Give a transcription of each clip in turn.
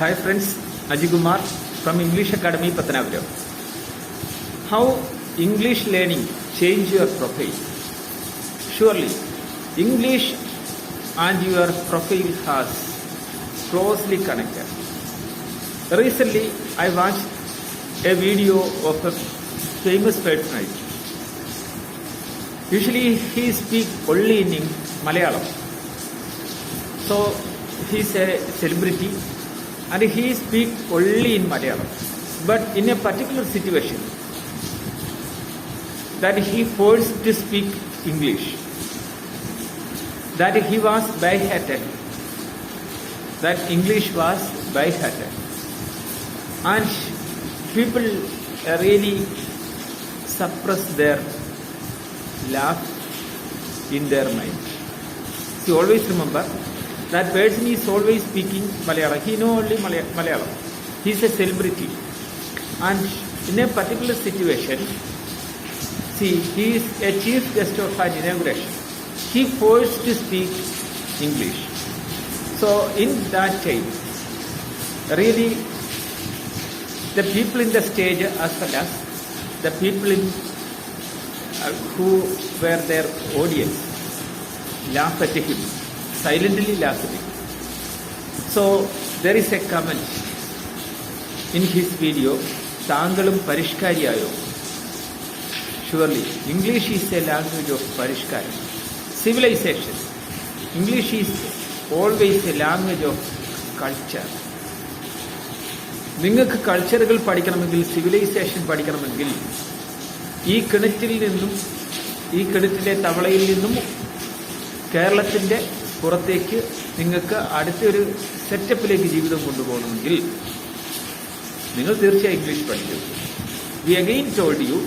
Hi friends, Ajigumar from English Academy Patanapuram. How English learning change your profile? Surely, English and your profile has closely connected. Recently, I watched a video of a famous personality. Usually, he speaks only in Malayalam. So, he's a celebrity and he speaks only in Malayalam. But in a particular situation, that he forced to speak English, that he was by-hearted, that English was by-hearted. And people really suppress their laugh in their mind. So always remember that person is always speaking Malayalam. He knows only Malayalam. He is a celebrity. And in a particular situation, see, he is a chief guest of an inauguration. He forced to speak English. So in that time, really, the people in the stage as well as the people in uh, who were their audience laughed at him, silently laugh at him. So there is a comment in his video, താങ്കളും പരിഷ്കാരിയായോ? Surely English is a language of പരിഷ്കാരം. Civilisation English is always a language of culture നിങ്ങൾക്ക് കൾച്ചറുകൾ പഠിക്കണമെങ്കിൽ civilisation പഠിക്കണമെങ്കിൽ ഈ കിണറ്റിൽ നിന്നും ഈ കിണറ്റിലെ തവളയിൽ നിന്നും കേരളത്തിന്റെ പുറത്തേക്ക് നിങ്ങൾക്ക് അടുത്തൊരു സെറ്റപ്പിലേക്ക് ജീവിതം കൊണ്ടുപോകണമെങ്കിൽ നിങ്ങൾ തീർച്ചയായും ഇംഗ്ലീഷ് പഠിക്കും. We again told you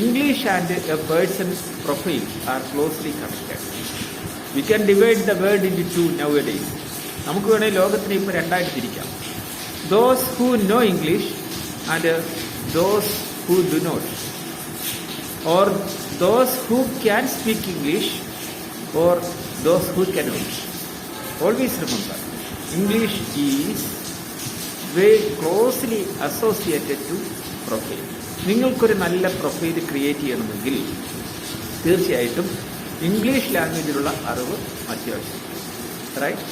English and a person's profile are closely connected we can divide the world in two nowadays നമുക്ക് വേണമെങ്കിൽ ലോകത്തിനെ ഇപ്പോൾ രണ്ടായിട്ട് തിരിക്കാം. Those who know English and those who do not or those who can speak English or those who cannot. Always remember, English is very closely associated to profile. നിങ്ങൾക്കൊരു നല്ല profile create ചെയ്യണമെങ്കിൽ തീർച്ചയായിട്ടും ഇംഗ്ലീഷ് ലാംഗ്വേജിലുള്ള അറിവ് അത്യാവശ്യം right